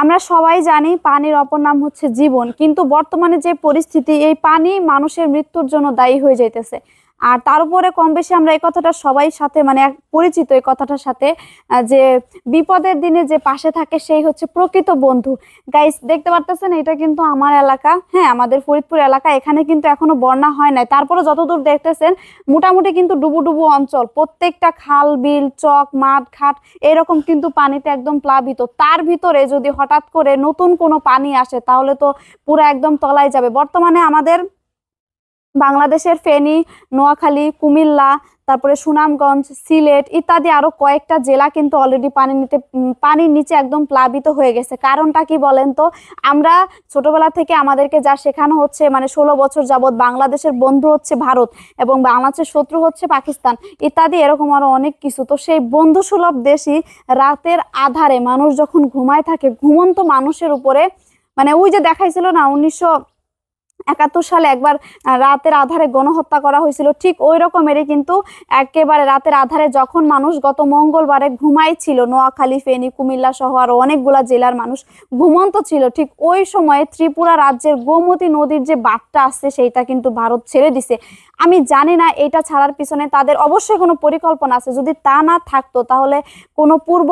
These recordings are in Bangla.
আমরা সবাই জানি পানির অপর নাম হচ্ছে জীবন, কিন্তু বর্তমানে যে পরিস্থিতি, এই পানি মানুষের মৃত্যুর জন্য দায়ী হয়ে যাইতেছে। আর তার উপরে কম বেশি আমরা এই কথাটা সবাই সাথে মানে পরিচিত এই কথাটার সাথে যে বিপদের দিনে যে পাশে থাকে সেই হচ্ছে প্রকৃত বন্ধু। গাইস দেখতে পারতেছেন এটা কিন্তু আমার এলাকা হ্যাঁ আমাদের ফরিদপুর এলাকা, এখানে কিন্তু এখনও বন্যা হয় নাই। তারপরে যতদূর দেখতেছেন, মোটামুটি কিন্তু ডুবু ডুবু অঞ্চল, প্রত্যেকটা খাল, বিল, চক, মাঠ, ঘাট, এরকম কিন্তু পানিতে একদম প্লাবিত। তার ভিতরে যদি হঠাৎ করে নতুন কোনো পানি আসে, তাহলে তো পুরো একদম তলায় যাবে। বর্তমানে আমাদের বাংলাদেশের ফেনী, নোয়াখালী, কুমিল্লা, তারপরে সুনামগঞ্জ, সিলেট ইত্যাদি আরও কয়েকটা জেলা কিন্তু অলরেডি পানি নিতে পানির নিচে একদম প্লাবিত হয়ে গেছে। কারণটা কি বলেন তো? আমরা ছোটবেলা থেকে আমাদেরকে যা শেখানো হচ্ছে মানে ষোলো বছর যাবৎ বাংলাদেশের বন্ধু হচ্ছে ভারত এবং বাংলাদেশের শত্রু হচ্ছে পাকিস্তান ইত্যাদি, এরকম আরও অনেক কিছু। তো সেই বন্ধু সুলভ দেশই রাতের আধারে মানুষ যখন ঘুমায় থাকে, ঘুমন্ত মানুষের উপরে মানে ওই যে দেখাইছিল না, উনিশশো একাত্তর সালে একবার রাতের আধারে গণহত্যা করা হয়েছিল। ঠিক ওই রকমেরই কিন্তু একেবারে রাতের আধারে যখন মানুষ গত মঙ্গলবারে ঘুমাইছিল, নোয়াখালী, ফেনী, কুমিল্লা সহ আরও অনেকগুলা জেলার মানুষ ঘুমন্ত ছিল, ঠিক ওই সময়ে ত্রিপুরা রাজ্যের গোমতী নদীর যে বাঁধটা আসছে সেইটা কিন্তু ভারত ছেড়ে দিছে। আমি জানি না এটা ছাড়ার পিছনে তাদের অবশ্যই কোনো পরিকল্পনা আছে। যদি তা না থাকতো, তাহলে কোনো পূর্ব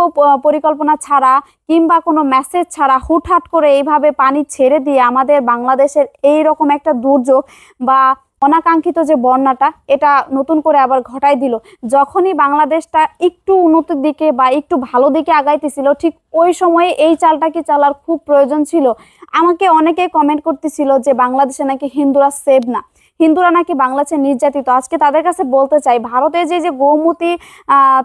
পরিকল্পনা ছাড়া কিংবা কোনো মেসেজ ছাড়া হুটহাট করে এইভাবে পানি ছেড়ে দিয়ে আমাদের বাংলাদেশের এই রকম একটা দুর্যোগ বা অনাকাঙ্ক্ষিত যে বন্যাটা, এটা নতুন করে আবার ঘটাই দিল। যখনই বাংলাদেশটা একটু উন্নতির দিকে বা একটু ভালো দিকে আগাইতেছিল, ঠিক ওই সময়ে এই চালটা কি চালার খুব প্রয়োজন ছিল? আমাকে অনেকে কমেন্ট করতেছিল যে বাংলাদেশে নাকি হিন্দুরা সেভ না। হিন্দুরা নাকি বাংলাদেশে নির্যাতিত। আজকে তাদের কাছে বলতে চাই, ভারতে যে যে গৌমতী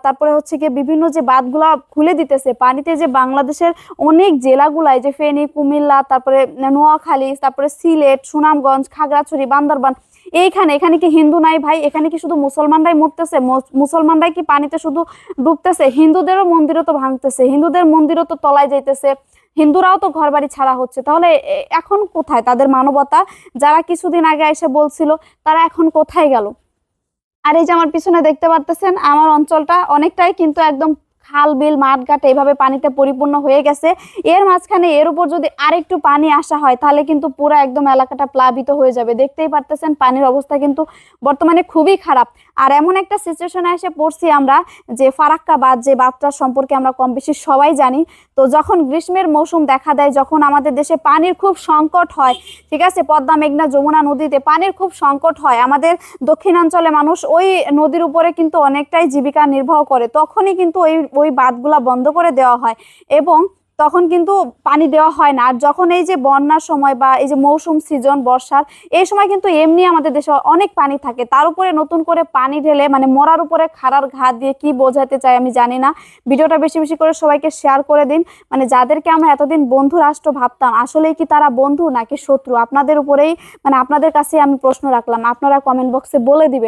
তারপরে হচ্ছে কি বিভিন্ন যে বাঁধগুলা খুলে দিতেছে, পানিতে যে বাংলাদেশের অনেক জেলাগুলায় যে ফেনী, কুমিল্লা, তারপরে নোয়াখালী, তারপরে সিলেট, সুনামগঞ্জ, খাগড়াছড়ি, বান্দরবান, এইখানে, এখানে কি হিন্দু নাই ভাই? এখানে কি শুধু মুসলমানরাই মরতেছে? মুসলমানরাই কি পানিতে শুধু ডুবতেছে? হিন্দুদেরও মন্দিরও তো ভাঙতেছে। হিন্দুদের মন্দিরও তো তলায় যাইতেছে। হিন্দুরাও তো ঘর বাড়ি ছাড়া হচ্ছে। তাহলে এখন কোথায়? তাদের মানবতা, যারা কিছুদিন আগে এসে বলছিল, তারা এখন কোথায় গেল? আর এই যে আমার পিছনে দেখতে পারতেছেন, আমার অঞ্চলটা অনেকটাই কিন্তু একদম খাল, বিল মাঠ ঘাট এইভাবে পানিতে পরিপূর্ণ হয়ে গেছে। এর মাঝখানে এর উপর যদি আরেকটু পানি আসা হয়, তাহলে কিন্তু পুরো একদম এলাকাটা প্লাবিত হয়ে যাবে। দেখতেই পারতেছেন, পানির অবস্থা কিন্তু বর্তমানে খুবই খারাপ। আর এমন একটা সিচুয়েশনে এসে পড়ছি আমরা, যে ফারাক্কা বাদ যে বাঁধটার সম্পর্কে আমরা কম বেশি সবাই জানি। তো যখন গ্রীষ্মের মৌসুম দেখা দেয়, যখন আমাদের দেশে পানির খুব সংকট হয়, ঠিক আছে? পদ্মা, মেঘনা, যমুনা নদীতে পানির খুব সংকট হয়, আমাদের দক্ষিণাঞ্চলে মানুষ ওই নদীর উপরে কিন্তু অনেকটাই জীবিকা নির্বাহ করে। তখনই কিন্তু ওই ওই বাঁধগুলা বন্ধ করে দেওয়া হয় এবং তখন কিন্তু পানি দেওয়া হয় না। আর যখন এই যে বন্যার সময় বা এই যে মৌসুম সিজন বর্ষার, এই সময় কিন্তু এমনি আমাদের দেশে অনেক পানি থাকে। তার উপরে নতুন করে পানি ঢেলে মানে মরার উপরে খাড়ার ঘা দিয়ে কি বোঝাতে চাই আমি জানি না। ভিডিওটা বেশি বেশি করে সবাইকে শেয়ার করে দিন। মানে যাদেরকে আমরা এতদিন বন্ধু রাষ্ট্র ভাবতাম, আসলেই কি তারা বন্ধু নাকি শত্রু? আপনাদের উপরেই মানে আপনাদের কাছে আমি প্রশ্ন রাখলাম। আপনারা কমেন্ট বক্সে বলে দিবেন।